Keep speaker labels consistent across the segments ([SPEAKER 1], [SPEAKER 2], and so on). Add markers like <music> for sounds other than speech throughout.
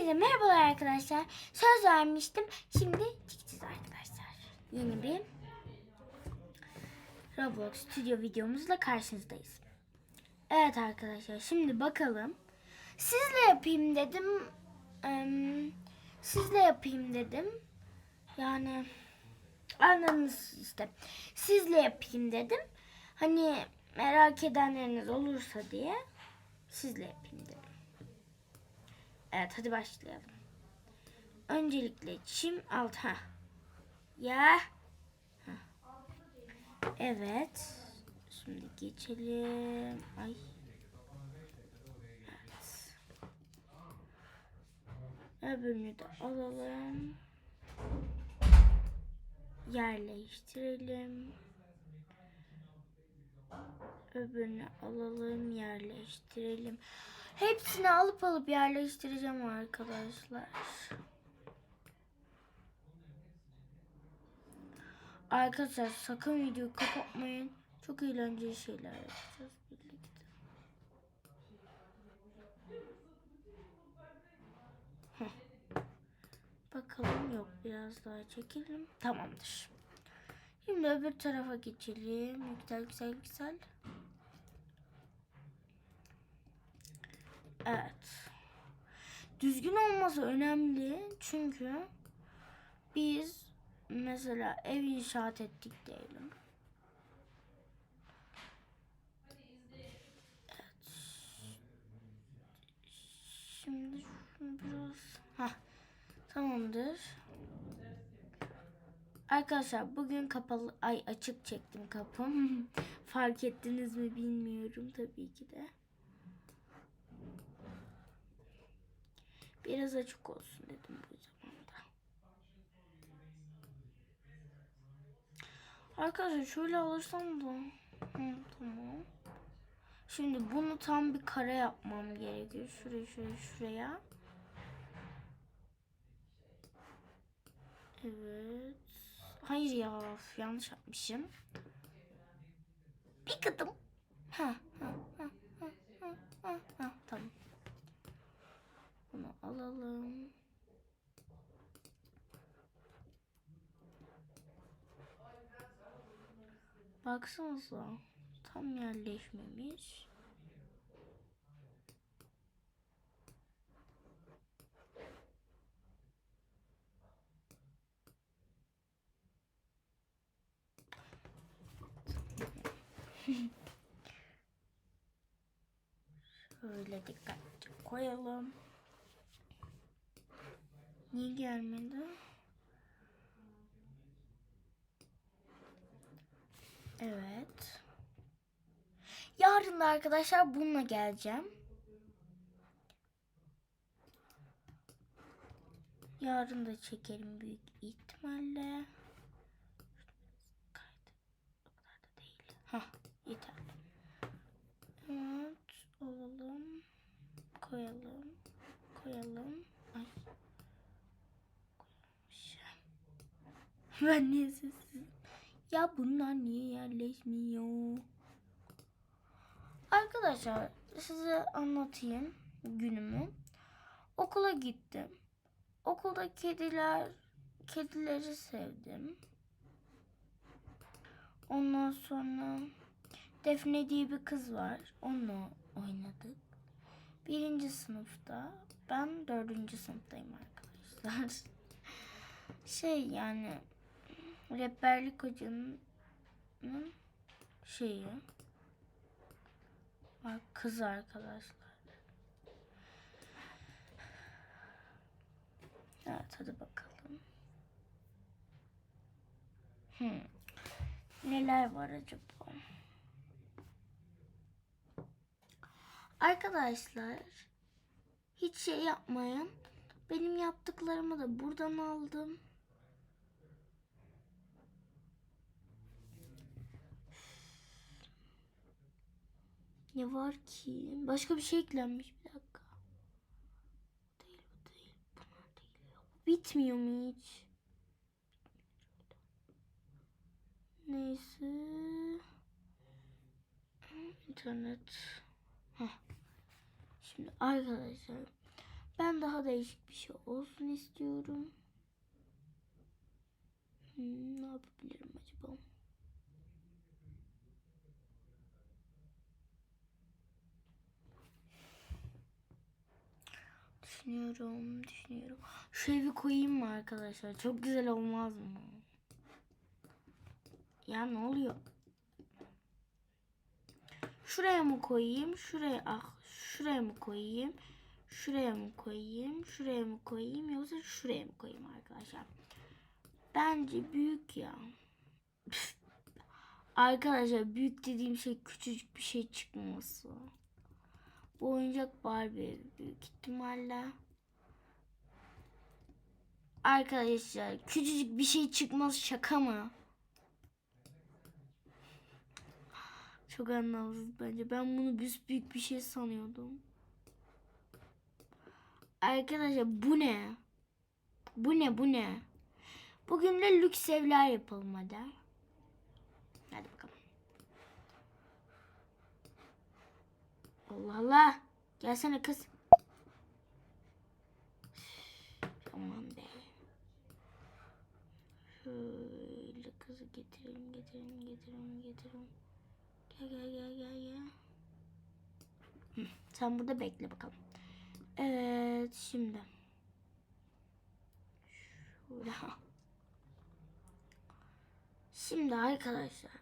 [SPEAKER 1] Hepinize merhabalar arkadaşlar. Söz vermiştim. Şimdi çıkacağız arkadaşlar. Yeni bir Roblox Studio videomuzla karşınızdayız. Evet arkadaşlar şimdi bakalım. Sizle yapayım dedim. Sizle yapayım dedim. Yani anladınız işte. Sizle yapayım dedim. Hani merak edenleriniz olursa diye sizle yapayım dedim. Evet hadi başlayalım. Öncelikle çim alt ha. Ya. Heh. Evet. Şimdi geçelim. Ay. Evet. Öbürünü de alalım. Yerleştirelim. Öbürünü alalım, yerleştirelim. Hepsini alıp alıp yerleştireceğim arkadaşlar. Arkadaşlar sakın videoyu kapatmayın. Çok eğlenceli şeyler yapacağız birlikte. Bakalım yok biraz daha çekelim. Tamamdır. Şimdi öbür tarafa geçelim. Güzel güzel güzel. Evet. Düzgün olması önemli çünkü biz mesela ev inşaat ettik diyelim. Evet. Şimdi biraz ha tamamdır. Arkadaşlar bugün kapalı ay açık çektim kapım. <laughs> Fark ettiniz mi bilmiyorum tabii ki de. Biraz açık olsun dedim bu zamanda. Arkadaşlar şöyle alırsam da. Hı, tamam. Şimdi bunu tam bir kare yapmam gerekiyor. Şuraya şuraya şuraya. Evet. Hayır ya yanlış yapmışım. Bir ha, ha, ha, ha, ha, ha, tamam. Bunu alalım. Baksanıza. Tam yerleşmemiş. Şöyle dikkatli koyalım. Niye gelmedi? Evet. Yarın da arkadaşlar bununla geleceğim. Yarın da çekerim büyük ihtimalle. O kadar da değil. Hah yeter. Evet alalım. Koyalım. Koyalım. Ay. Ben niye sessiz? Ya bunlar niye yerleşmiyor? Arkadaşlar size anlatayım günümü. Okula gittim. Okulda kediler, kedileri sevdim. Ondan sonra Defne diye bir kız var. Onunla oynadık. Birinci sınıfta. Ben dördüncü sınıftayım arkadaşlar. <laughs> Şey yani rehberlik hocanın şeyi var kız arkadaşlar. Evet hadi bakalım. Hmm. Neler var acaba? Arkadaşlar hiç şey yapmayın. Benim yaptıklarımı da buradan aldım. Ne var ki? Başka bir şey eklenmiş. Bir dakika. Bu değil, bu değil. Bunlar değil. Bitmiyor mu hiç? Neyse. İnternet. Heh. Şimdi arkadaşlar Ben daha değişik bir şey olsun istiyorum. Hmm, ne yapabilirim acaba? Düşünüyorum, düşünüyorum. Şu evi koyayım mı arkadaşlar? Çok güzel olmaz mı? Ya ne oluyor? Şuraya mı koyayım? Şuraya ah şuraya mı koyayım? Şuraya mı koyayım? Şuraya mı koyayım yoksa şuraya mı koyayım arkadaşlar? Bence büyük ya. Arkadaşlar büyük dediğim şey küçücük bir şey çıkması. Bu oyuncak Barbie büyük ihtimalle. Arkadaşlar küçücük bir şey çıkmaz şaka mı? Çok anlamsız bence. Ben bunu büyük bir şey sanıyordum. Arkadaşlar bu ne? Bu ne bu ne? Bugün de lüks evler yapalım. Hadi bakalım. Allah Allah. Gelsene kız. Aman be. Şöyle kızı getirelim getirelim getirelim getirelim. Gel gel gel gel gel. Sen burada bekle bakalım. Evet şimdi. Şöyle. Şimdi arkadaşlar.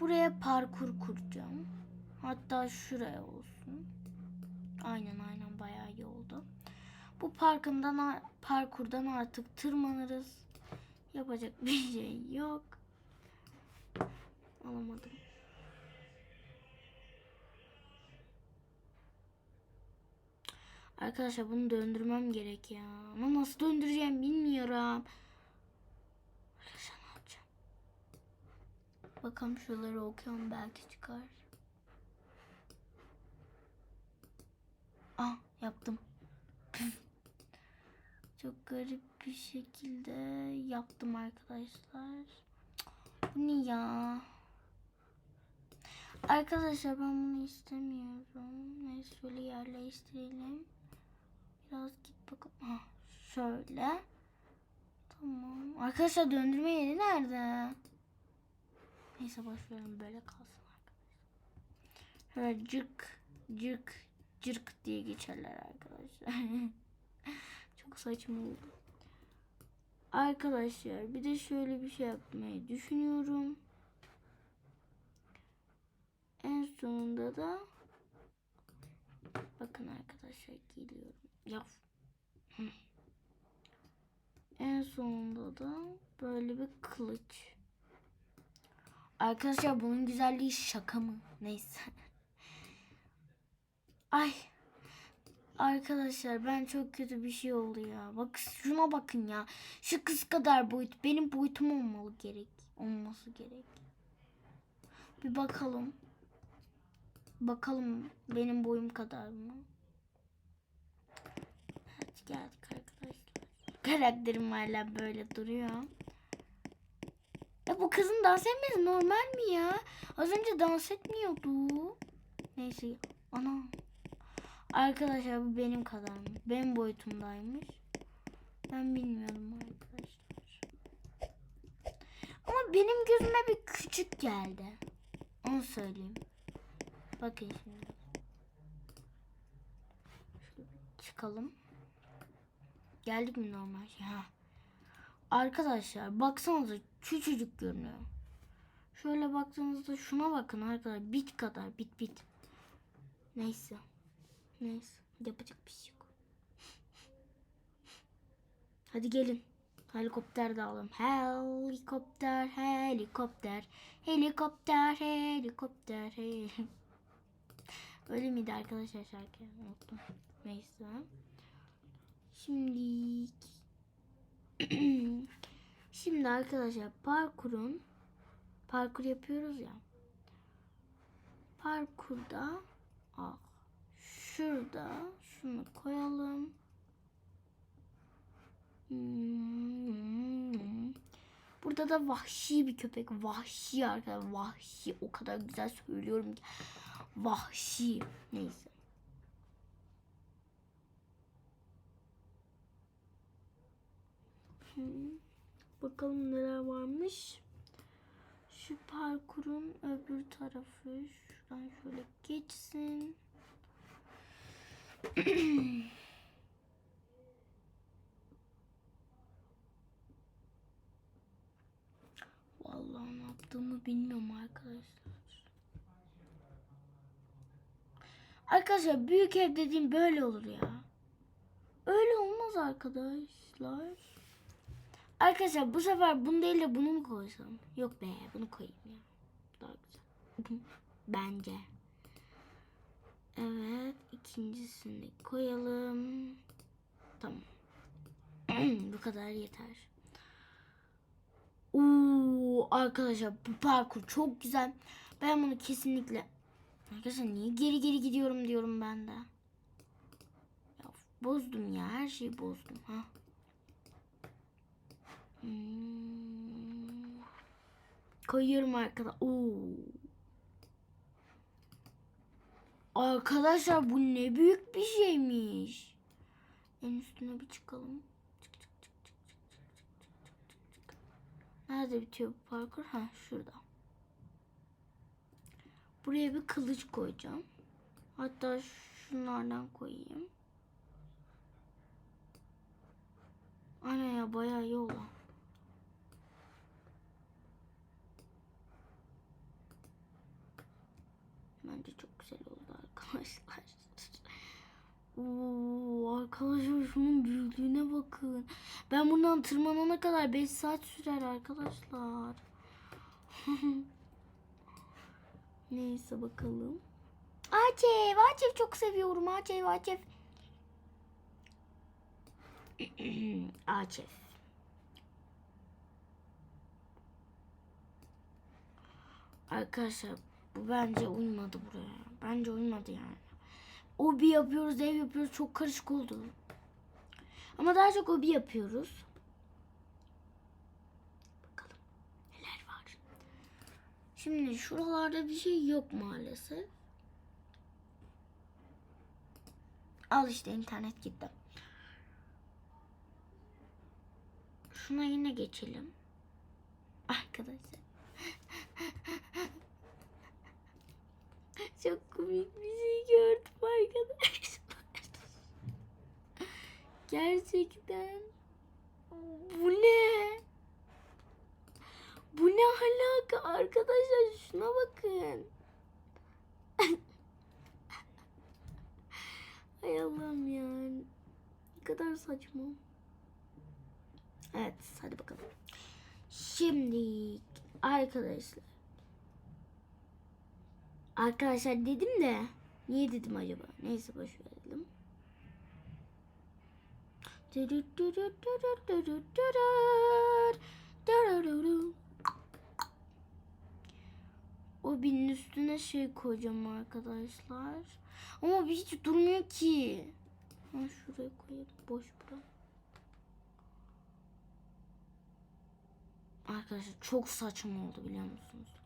[SPEAKER 1] Buraya parkur kuracağım. Hatta şuraya olsun. Aynen aynen bayağı iyi oldu. Bu parkından parkurdan artık tırmanırız. Yapacak <laughs> bir şey yok. Alamadım. Arkadaşlar bunu döndürmem gerek ya. Ama nasıl döndüreceğim bilmiyorum. Arkadaşlar ne yapacağım? Bakalım şuraları okuyorum belki çıkar. Ah yaptım. Çok garip bir şekilde yaptım arkadaşlar. Bu ne ya? Arkadaşlar ben bunu istemiyorum. Neyse şöyle yerleştirelim. Biraz git bakalım. Ha, şöyle. Tamam. Arkadaşlar döndürme yeri nerede? Neyse boş verin böyle kalsın arkadaşlar. Şöyle cırk cırk cırk diye geçerler arkadaşlar. <laughs> Çok saçma oldu. Arkadaşlar bir de şöyle bir şey yapmayı düşünüyorum. En sonunda da bakın arkadaşlar geliyorum. Ya. <laughs> En sonunda da böyle bir kılıç. Arkadaşlar bunun güzelliği şaka mı? Neyse. Ay. Arkadaşlar ben çok kötü bir şey oldu ya. Bak şuna bakın ya. Şu kız kadar boyut. Benim boyutum olmalı gerek. Olması gerek. Bir bakalım. Bakalım benim boyum kadar mı? Evet geldik arkadaşlar. Karakterim hala böyle duruyor. E bu kızın dans etmesi normal mi ya? Az önce dans etmiyordu. Neyse. Ana. Arkadaşlar bu benim kadar mı? Benim boyutumdaymış. Ben bilmiyorum arkadaşlar. Ama benim gözüme bir küçük geldi. Onu söyleyeyim. Bakın şimdi. Çıkalım. Geldik mi normal şey? Ha. Arkadaşlar baksanıza küçücük görünüyor. Şöyle baktığınızda şuna bakın arkadaşlar. Bit kadar bit bit. Neyse. Neyse. Yapacak bir şey yok. Hadi gelin. Helikopter de alalım. Helikopter, helikopter, helikopter, helikopter, helikopter. <laughs> Öyle miydi arkadaşlar şarkı? Unuttum. Neyse. Şimdi <clears throat> Şimdi arkadaşlar parkurun parkur yapıyoruz ya. Parkurda ah, şurada şunu koyalım. Burada da vahşi bir köpek. Vahşi arkadaşlar. Vahşi. O kadar güzel söylüyorum ki. Vahşi. Neyse. Bakalım neler varmış. Şu parkurun öbür tarafı şuradan şöyle geçsin. <clears throat> Vallahi ne yaptığımı bilmiyorum arkadaşlar. Arkadaşlar büyük ev dediğim böyle olur ya. Öyle olmaz arkadaşlar. Arkadaşlar bu sefer bunu değil de bunu mu koysam? Yok be bunu koyayım ya. Daha güzel. <laughs> Bence. Evet ikincisini koyalım. Tamam. <clears throat> bu kadar yeter. Oo arkadaşlar bu parkur çok güzel. Ben bunu kesinlikle Arkadaşlar niye geri geri gidiyorum diyorum ben de. Ya bozdum ya her şeyi bozdum ha. Hmm. Koyuyorum arkada. Oo. Arkadaşlar bu ne büyük bir şeymiş. En üstüne bir çıkalım. Nerede bitiyor bu parkur? Ha şurada. Buraya bir kılıç koyacağım. Hatta şunlardan koyayım. Ana ya bayağı iyi olan. Bence çok güzel oldu arkadaşlar. Oo, arkadaşlar şunun büyüklüğüne bakın. Ben bundan tırmanana kadar 5 saat sürer arkadaşlar. <laughs> Neyse bakalım. Acef, Acef çok seviyorum. Acef, Acef. Acef. Arkadaşlar bu bence uymadı buraya. Bence uymadı yani. Obi yapıyoruz, ev yapıyoruz. Çok karışık oldu. Ama daha çok obi yapıyoruz. Bakalım neler var. Şimdi şuralarda bir şey yok maalesef. Al işte internet gitti. Şuna yine geçelim. Arkadaşlar. <laughs> Çok komik bir şey gördüm arkadaşlar. Gerçekten. Bu ne? Bu ne alaka arkadaşlar şuna bakın. Hay Allah'ım ya. Ne kadar saçma. Evet hadi bakalım. Şimdi arkadaşlar. Arkadaşlar dedim de niye dedim acaba? Neyse boş verelim. O binin üstüne şey koyacağım arkadaşlar. Ama bir hiç durmuyor ki. Ha, şuraya koyalım. Boş bırak. Arkadaşlar çok saçma oldu biliyor musunuz?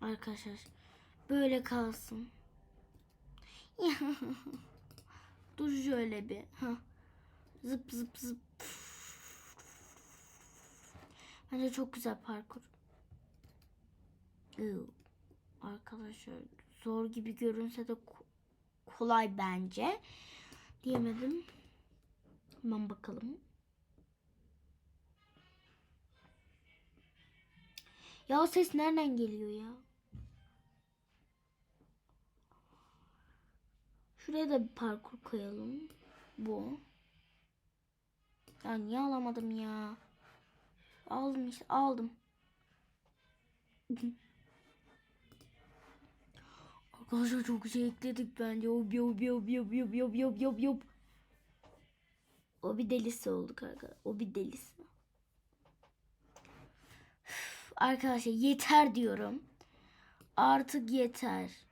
[SPEAKER 1] Arkadaşlar böyle kalsın. Dur şöyle bir. Ha. Zıp zıp zıp. Bence çok güzel parkur. Arkadaşlar zor gibi görünse de ko- kolay bence. Diyemedim. Hemen bakalım. Ya o ses nereden geliyor ya? Şuraya da bir parkur koyalım. Bu. Ya niye alamadım ya? Aldım işte <laughs> aldım. Arkadaşlar çok şey ekledik bence. Hop hop hop hop hop hop hop hop hop. O bir delisi olduk arkadaşlar. O bir delisi. Arkadaşlar yeter diyorum. Artık yeter.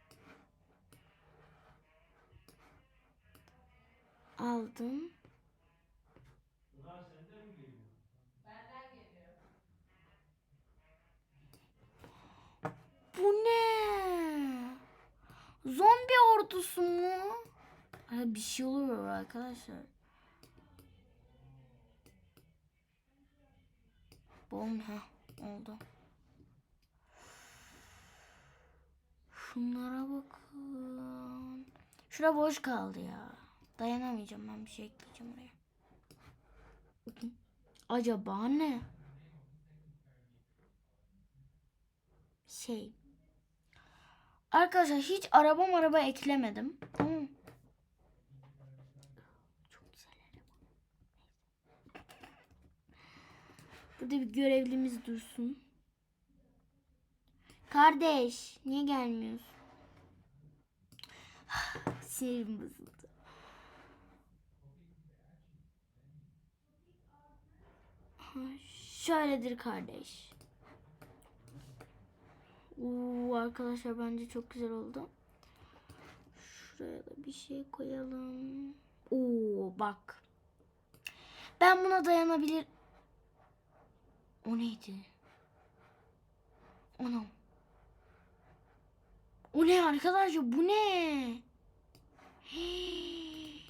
[SPEAKER 1] Aldım. Bu ne? kutusu mu? Ay, bir şey oluyor arkadaşlar. Bom ha oldu. Şunlara bakın. Şura boş kaldı ya. Dayanamayacağım ben bir şey ekleyeceğim oraya. Acaba ne? Şey. Arkadaşlar hiç araba araba eklemedim. Tamam? Çok güzel araba. Burada bir görevlimiz dursun. Kardeş, niye gelmiyorsun? <sighs> Sinirim bozuldu. Şöyledir kardeş. Oo, arkadaşlar bence çok güzel oldu. Şuraya da bir şey koyalım. Oo bak. Ben buna dayanabilir. O neydi? Anam. O ne arkadaşlar bu ne? Hii.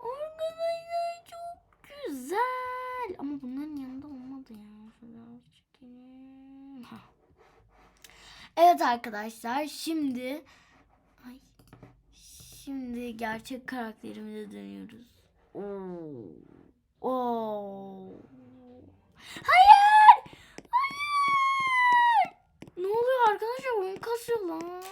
[SPEAKER 1] Arkadaşlar çok güzel. Ama bunların yanında olmadı ya. Şöyle az çekelim. Ha. Evet arkadaşlar şimdi ay şimdi gerçek karakterimize dönüyoruz. Oo. Oo. Hayır! Hayır! Ne oluyor arkadaşlar? Oyun kasıyor lan.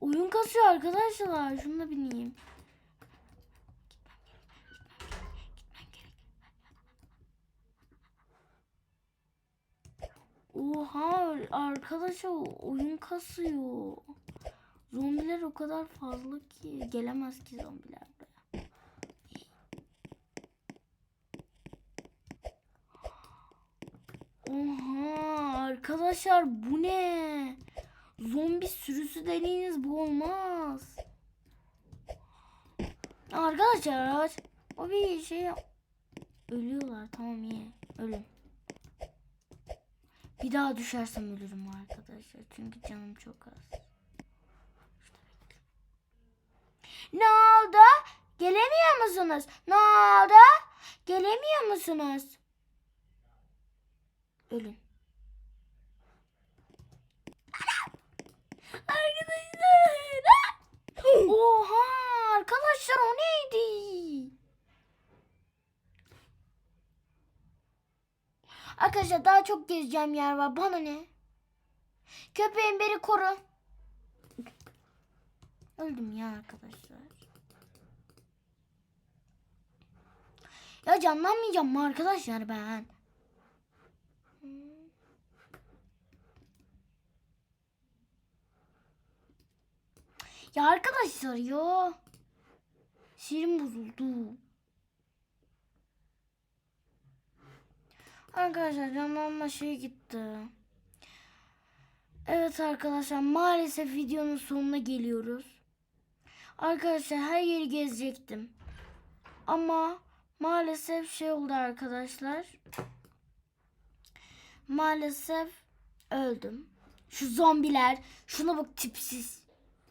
[SPEAKER 1] Oyun kasıyor arkadaşlar. Şunu da bineyim. Oha arkadaşlar oyun kasıyor. Zombiler o kadar fazla ki gelemez ki zombiler buraya. Oha arkadaşlar bu ne? Zombi sürüsü dediğiniz bu olmaz. Arkadaşlar o bir şey Ölüyorlar tamam iyi ölün. Bir daha düşersem ölürüm arkadaşlar. Çünkü canım çok az. Ne oldu? Gelemiyor musunuz? Ne oldu? Gelemiyor musunuz? Ölün. Arkadaşlar. Oha arkadaşlar o neydi? Arkadaşlar daha çok gezeceğim yer var. Bana ne? Köpeğim beni koru. Öldüm ya arkadaşlar. Ya canlanmayacağım mı arkadaşlar ben? Ya arkadaşlar ya. Sinirim bozuldu. Arkadaşlar canlanma şey gitti. Evet arkadaşlar maalesef videonun sonuna geliyoruz. Arkadaşlar her yeri gezecektim. Ama maalesef şey oldu arkadaşlar. Maalesef öldüm. Şu zombiler şuna bak tipsiz.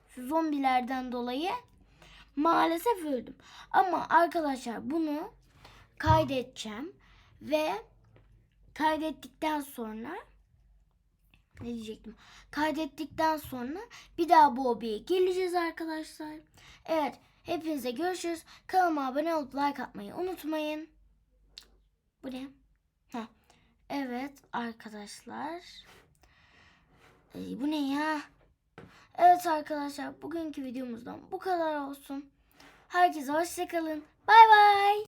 [SPEAKER 1] Şu zombilerden dolayı maalesef öldüm. Ama arkadaşlar bunu kaydedeceğim ve kaydettikten sonra ne diyecektim? Kaydettikten sonra bir daha bu hobiye geleceğiz arkadaşlar. Evet, hepinize görüşürüz. Kanalıma abone olup like atmayı unutmayın. Bu ne? Ha. Evet arkadaşlar. Ee, bu ne ya? Evet arkadaşlar bugünkü videomuzdan bu kadar olsun. Herkese hoşçakalın. Bay bay.